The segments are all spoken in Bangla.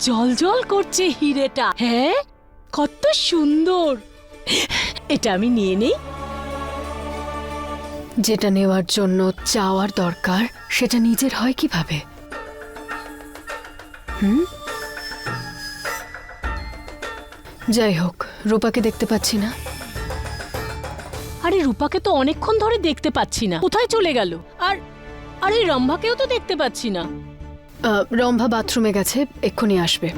জল জল করছে হিরেটা। হ্যাঁ? কত সুন্দর। এটা আমি নিয়ে নেই। যেটা নেওয়ার জন্য চাওয়ার দরকার সেটা নিজের হয় কীভাবে? হুম? যাই হোক রূপাকে দেখতে পাচ্ছি না। আরে রূপাকে তো অনেকক্ষণ ধরে দেখতে পাচ্ছি না। কোথায় চলে গেল? আর আরে রম্ভাকেও তো দেখতে পাচ্ছি না। রম্ভা বাথরুমে গেছে এক্ষুনি আসবে।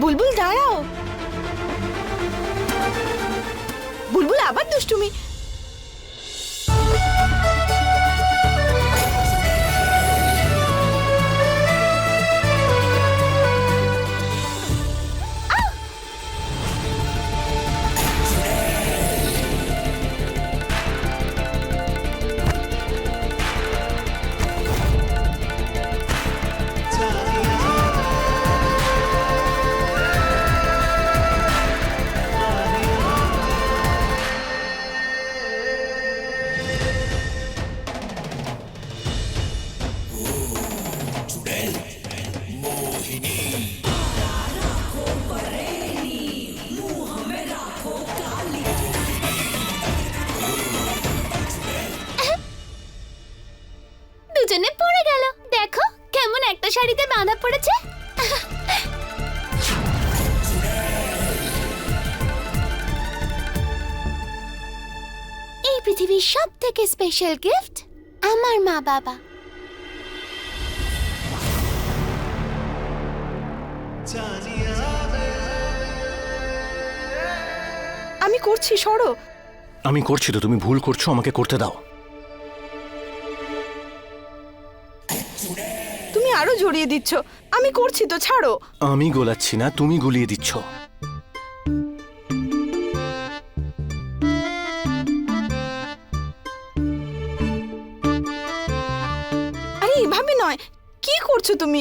বুলবুল দাঁড়াও। বুলবুল আবার দুষ্টুমি। স্পেশাল গিফট আমার মা বাবা আমি করছি সরো। আমি করছি তো তুমি ভুল করছ আমাকে করতে দাও। তুমি আরও জড়িয়ে দিচ্ছ আমি করছি তো ছাড়ো আমি গোলাচ্ছি না তুমি গুলিয়ে দিচ্ছ কি করছ তুমি?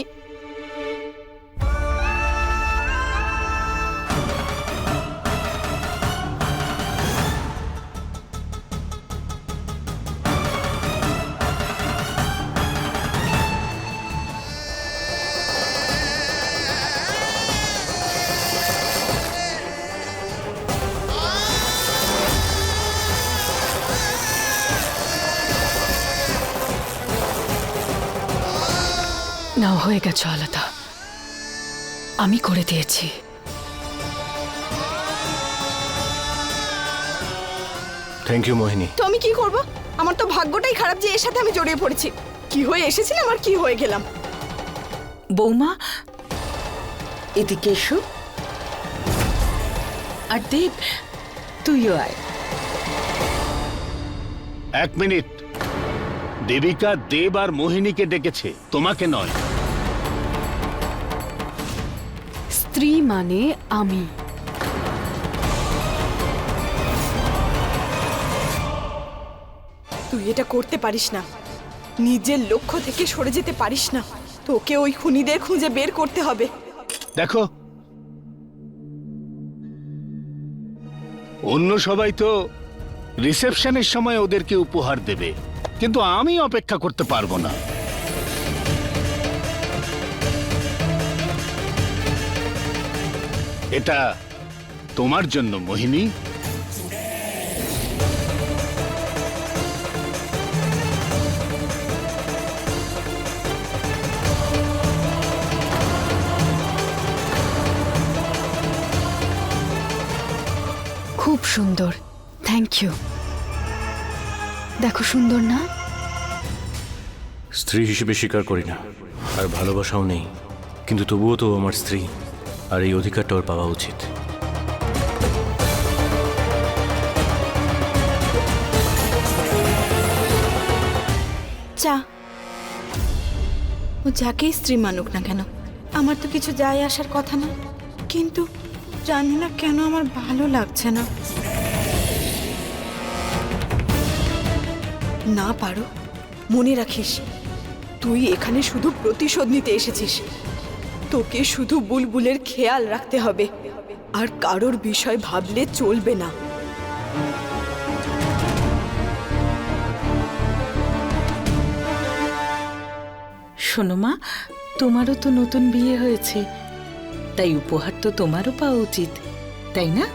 না হয়ে গেছে আলাদা। আমি করে দিয়েছি। Thank you Mohini. তো আমি কি করব? আমার তো ভাগ্যটাই খারাপ যে এর সাথে আমি জড়িয়ে পড়েছি। কি হয়ে এসেছিলাম আর কি হয়ে গেলাম? বৌমা এদিকে এসো। আর দেব তুইও আয়। এক মিনিট। দেবিকা দেব আর মোহিনীকে ডেকেছে। তোমাকে নয়। স্ত্রী মানে আমি। তুই এটা করতে পারিস না। নিজের লক্ষ্য থেকে সরে যেতে পারিস না। তোকে ওই খুনিদের খুঁজে বের করতে হবে। দেখো। অন্য সবাই তো রিসেপশনের সময় ওদেরকে উপহার দেবে কিন্তু আমি অপেক্ষা করতে পারব না। এটা তোমার জন্য মোহিনী। খুব সুন্দর। থ্যাংক ইউ দেখো সুন্দর না? স্ত্রী হিসেবে স্বীকার করি না। আর ভালোবাসাও নেই। কিন্তু তবুও তো আমার স্ত্রী। আর এই অধিকারটা ওর পাওয়া উচিত। ও যাকেই স্ত্রী মানুক না কেন, আমার তো কিছু যায় আসার কথা না। কিন্তু জানি না কেন আমার ভালো লাগছে না। না পারো, মনে রাখিস, তুই এখানে শুধু প্রতিশোধ নিতে এসেছিস। তোকে শুধু বুলবুলের খেয়াল রাখতে হবে। আর কারোর বিষয় ভাবলে চলবে না। শোনো মা তোমারও তো নতুন বিয়ে হয়েছে। তাই উপহার তো তোমারও পাওয়া উচিত তাই না?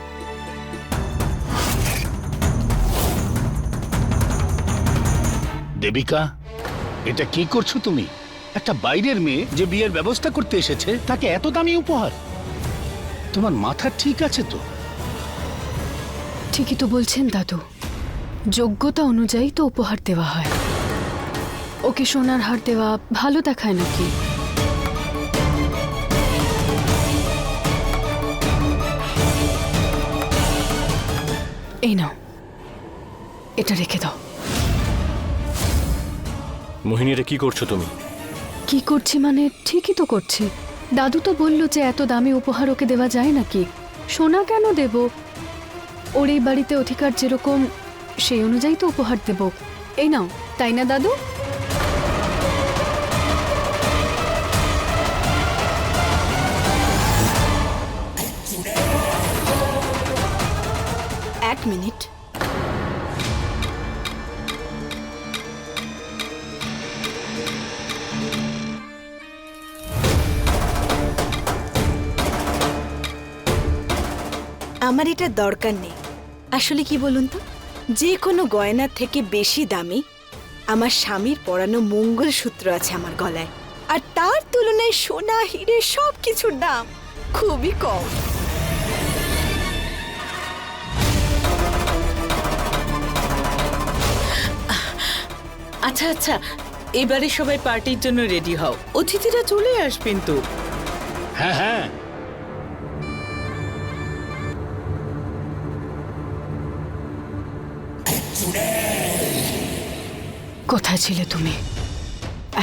দেবিকা এটা কি করছ তুমি? একটা বাইরের মেয়ে যে বিয়ের ব্যবস্থা করতে এসেছে তাকে এত দামি উপহার। তোমার মাথা ঠিক আছে তো? ঠিকই তো বলছেন দাদু। যোগ্যতা অনুযায়ী তো উপহার দেওয়া হয়। ওকে সোনার হার দেওয়া ভালো দেখায় নাকি? এই নাও। এটা রেখে দাও। মোহিনী এটা কি করছ তুমি? কি করছি মানে ঠিকই তো করছি। দাদু তো বলল যে এত দামি উপহার ওকে দেওয়া যায় নাকি। সোনা কেন দেব? ওর এই বাড়িতে অধিকার যেরকম, সেই অনুযায়ী তো উপহার দেব। এই নাও, তাই না দাদু? আমার এটা দরকার নেই। আসলে কি বলুন তো? যে কোনো গয়নার থেকে বেশি দামি আমার স্বামীর পরানো মঙ্গলসূত্র আছে আমার গলায়। আর তার তুলনায় সোনা হিরে সব কিছুর দাম খুবই কম। আচ্ছা আচ্ছা এবারে সবাই পার্টির জন্য রেডি হও। অতিথিরা চলে আসবেন তো। হ্যাঁ হ্যাঁ। কোথায় ছিলে তুমি?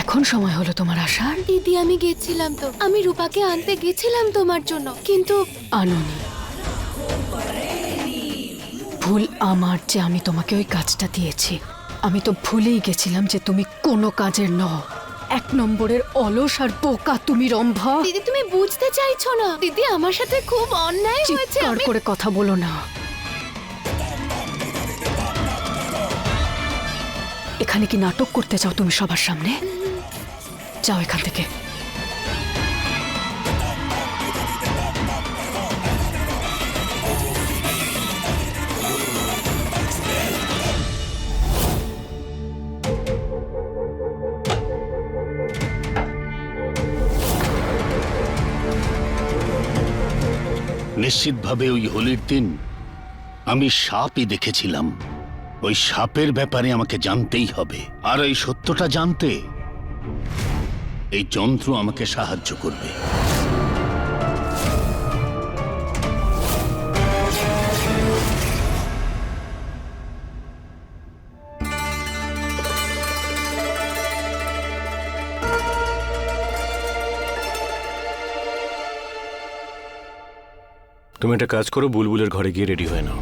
এখন সময় হলো তোমার আসার। দিদি আমি গেছিলাম তো। আমি রূপাকে আনতে গেছিলাম তোমার জন্য কিন্তু আননি। ভুল আমার যে আমি তোমাকে ওই কাজটা দিয়েছি। আমি তো ভুলেই গেছিলাম যে তুমি কোনো কাজের নও। এক নম্বরের অলস আর বোকা তুমি রম্ভা। দিদি তুমি বুঝতে চাইছো না। দিদি আমার সাথে খুব অন্যায় হয়েছে। চিৎকার আমি করে কথা বলো না। এখানে কি নাটক করতে চাও তুমি সবার সামনে? যাও এখান থেকে। নিশ্চিতভাবে ওই হোলির দিন আমি সাপই দেখেছিলাম। ওই সাপের ব্যাপারে আমাকে জানতেই হবে। আর এই সত্যটা জানতে এই যন্ত্র আমাকে সাহায্য করবে। তুমি একটা কাজ করো, বুলবুলের ঘরে গিয়ে রেডি হয়ে নাও।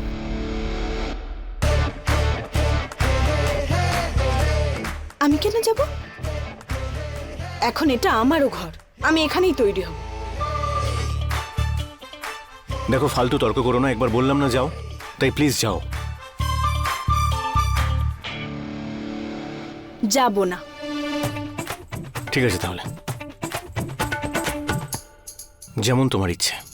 আমি কেন যাব? এখন এটা আমারও ঘর। আমি এখানেই তৈরি হব। দেখো ফালতু তর্ক করো না একবার বললাম না যাও। তাই প্লিজ যাও। যাব না। ঠিক আছে তাহলে। যেমন তোমার ইচ্ছে।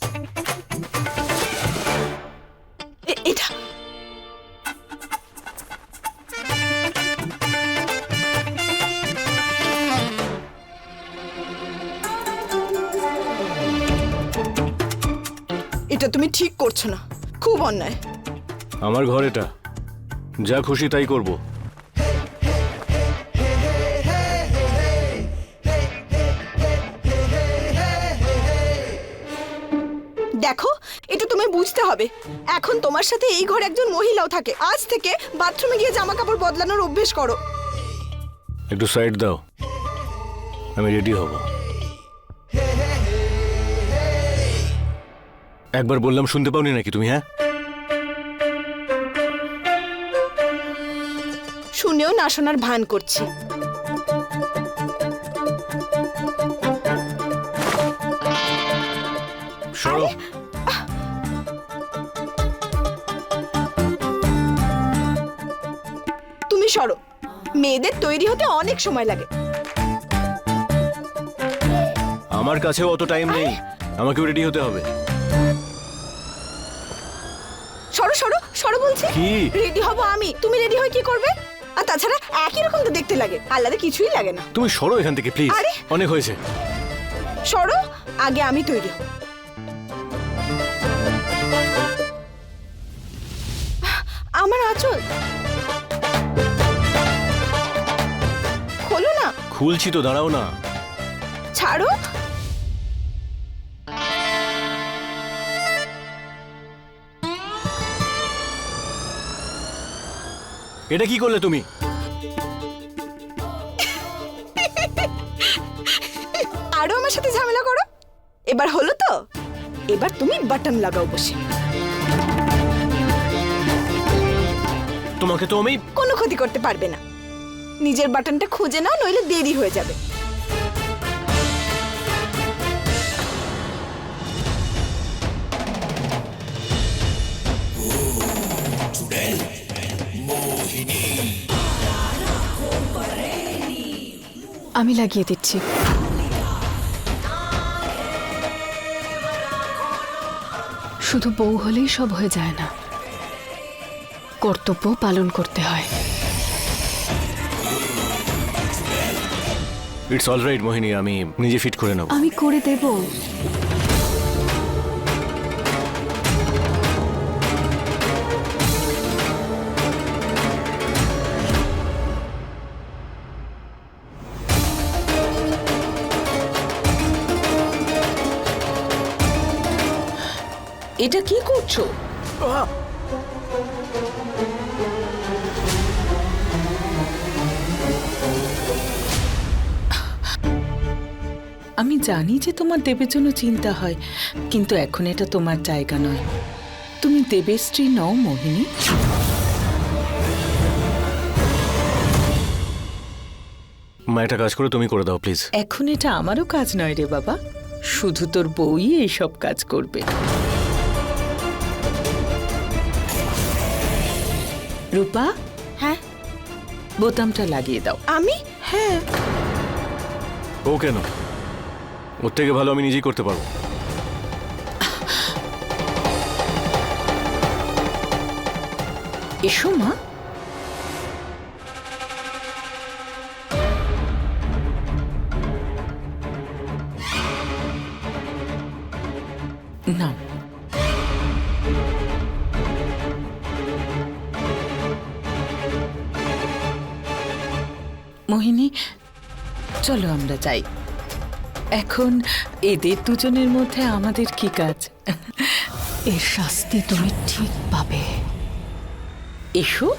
ঠিক করছ না। খুব অন্যায়। আমার ঘর এটা। যা খুশি তাই করব। দেখো এটা তুমি বুঝতে হবে। এখন তোমার সাথে এই ঘরে একজন মহিলাও থাকে। আজ থেকে বাথরুমে গিয়ে জামা কাপড় বদলানোর অভ্যেস করো। একটু সাইড দাও। আমি রেডি হব। একবার বললাম শুনতে পাওনি নাকি তুমি হ্যাঁ? শুনেও না শোনার ভান করছি। সরো। তুমি সরো। মেয়েদের তৈরি হতে অনেক সময় লাগে। আমার কাছেও অত টাইম নেই। আমাকেও রেডি হতে হবে। বলছি? কি? রেডি হব আমি। তুমি রেডি হয়ে কি করবে? আর তাছাড়া একই রকম তো দেখতে লাগে। আলাদা কিছুই লাগে না। তুমি সরো এখান থেকে প্লিজ আরে! অনেক হয়েছে। সরো? আগে আমি তৈরি। আমার আঁচল। খোলো না। খুলছি তো দাঁড়াও না। ছাড়ো। এটা কি করলে তুমি? আরও আমার সাথে ঝামেলা করো। এবার হলো তো? এবার তুমি বাটন লাগাও বসে। তোমাকে তো আমি কোনো ক্ষতি করতে পারবে না। নিজের বাটনটা খুঁজে নাও নইলে দেরি হয়ে যাবে। আমি লাগিয়ে দিচ্ছি। শুধু বউ হলেই সব হয়ে যায় না। কর্তব্য পালন করতে হয়। ইটস অলরাইট মোহিনী আমি নিজে ফিট করে নেব। আমি করে দেব। এটা কি করছ? আমি জানি যে তোমার দেবের জন্য চিন্তা হয় কিন্তু এখন এটা তোমার জায়গা নয়। তুমি দেবের স্ত্রী নও মোহিনী। মা একটা কাজ করে তুমি করে দাও প্লিজ। এখন এটা আমারও কাজ নয় রে বাবা। শুধু তোর বউই এইসব কাজ করবে। রূপা? হ্যাঁ? বোতামটা লাগিয়ে দাও। আমি? হ্যাঁ। ও কেন? ওর থেকে ভালো আমি নিজেই করতে পারব। এসো মা। মোহিনী চলো আমরা যাই। এখন এদের দুজনের মধ্যে আমাদের কি কাজ? এর শাস্তি তুমি ঠিক পাবে। এসো।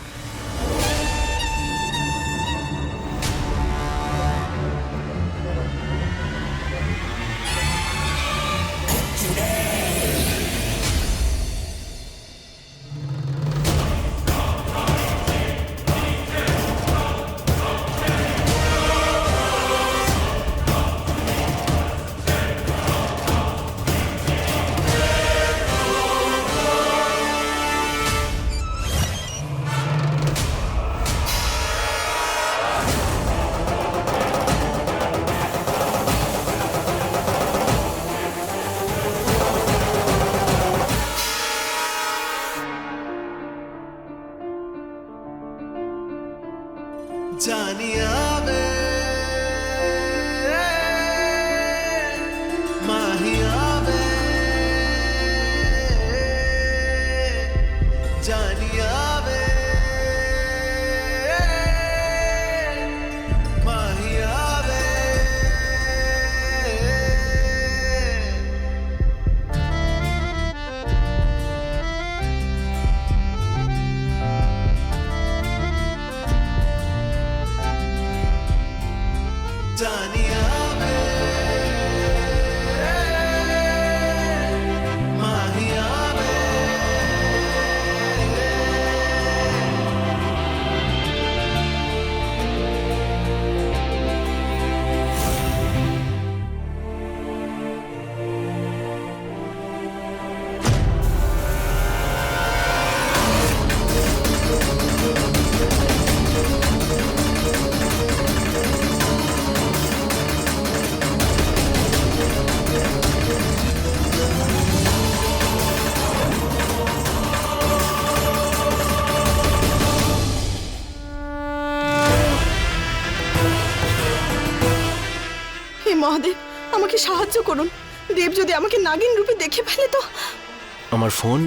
করুন। দেব যদি আমাকে নাগিন রূপে দেখে ফেলে তো? আমার ফোন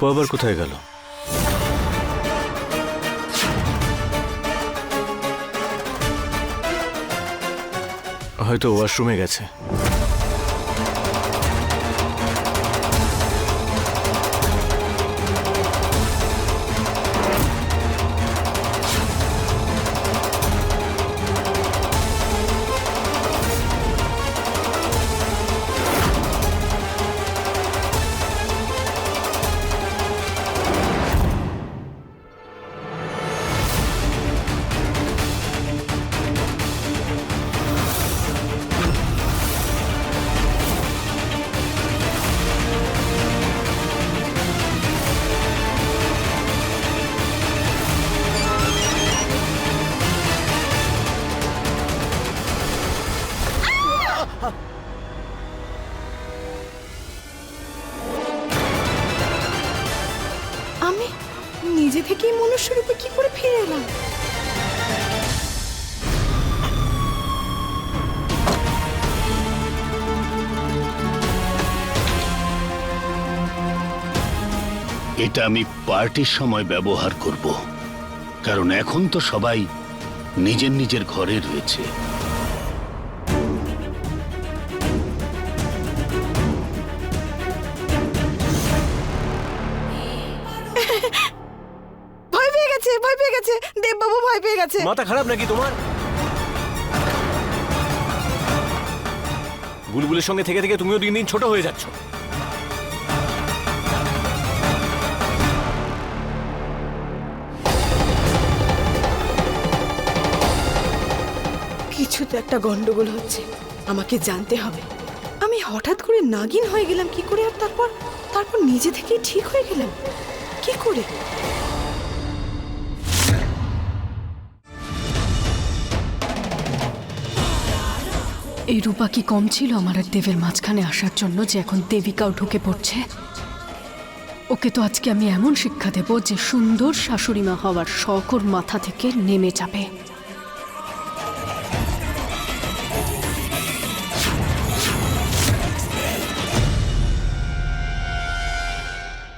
রূপা আবার কোথায় গেল? হয়তো ওয়াশরুমে গেছে। এটা আমি পার্টির সময় ব্যবহার করব। কারণ এখন তো সবাই নিজের নিজের ঘরে রয়েছে। ভয় পেয়ে গেছে ভয় পেয়ে গেছে। দেববাবু ভয় পেয়ে গেছে। মাথা খারাপ নাকি তোমার? বুলবুলের সঙ্গে থেকে থেকে তুমিও দিন দিন ছোট হয়ে যাচ্ছ। কিছু তো একটা গন্ডগোল হচ্ছে। আমাকে জানতে হবে। আমি হঠাৎ করে নাগিন হয়ে গেলাম কি করে আর তারপর? তারপর নিজে থেকেই ঠিক হয়ে গেলাম। কি করে? এই রূপা কি কম ছিল আমার আর দেবের মাঝখানে আসার জন্য যে এখন দেবিকাও ঢুকে পড়ছে? ওকে তো আজকে আমি এমন শিক্ষা দেব যে সুন্দর শাশুড়ি মা হওয়ার শখ ওর মাথা থেকে নেমে যাবে।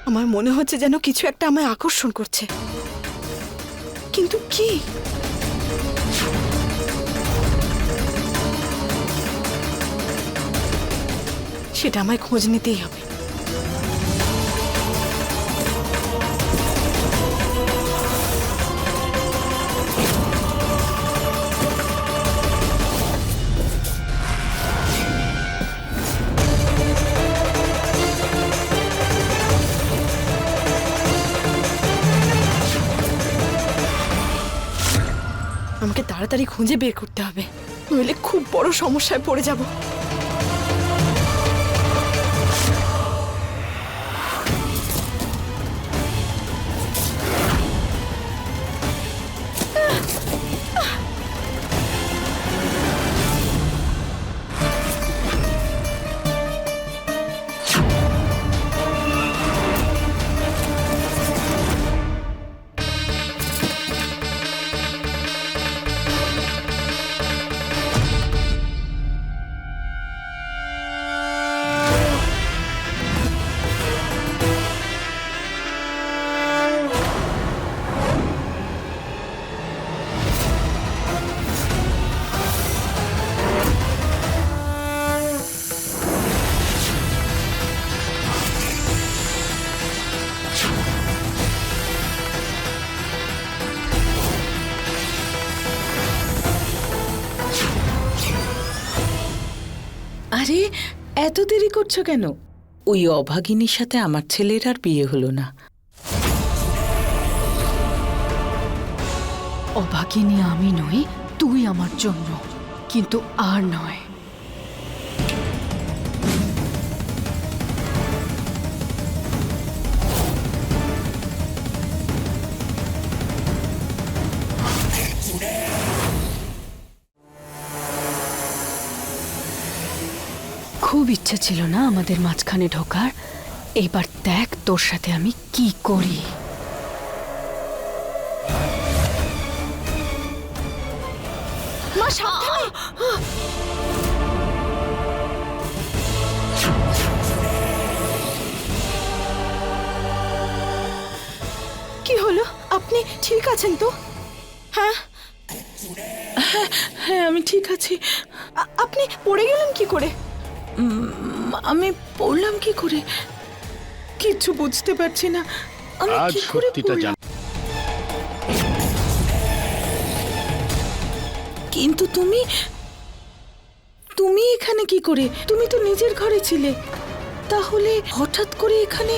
আমার মনে হচ্ছে যেন কিছু একটা আমায় আকর্ষণ করছে। কিন্তু কি? সেটা আমায় খোঁজ নিতেই হবে। তাড়াতাড়ি খুঁজে বের করতে হবে। নইলে খুব বড় সমস্যায় পড়ে যাব। আরে, এত দেরি করছ কেন? ওই অভাগিনীর সাথে আমার ছেলের আর বিয়ে হলো না। অভাগিনী আমি নই, তুই আমার জন্য। কিন্তু আর নয়। খুব ইচ্ছে ছিল না আমাদের মাঝখানে ঢোকার। এবার দেখ তোর সাথে আমি কি করি। মা কি হলো? আপনি ঠিক আছেন তো? হ্যাঁ? হ্যাঁ আমি ঠিক আছি। আপনি পড়ে গেলেন কি করে? আমি পড়লাম কি করে? কিচ্ছু বুঝতে পারছি না। আমি আজ কি করে সত্যিটা পড়লাম? জান কিন্তু তুমি তুমি এখানে কি করে? তুমি তো নিজের ঘরে ছিলে। তাহলে হঠাৎ করে এখানে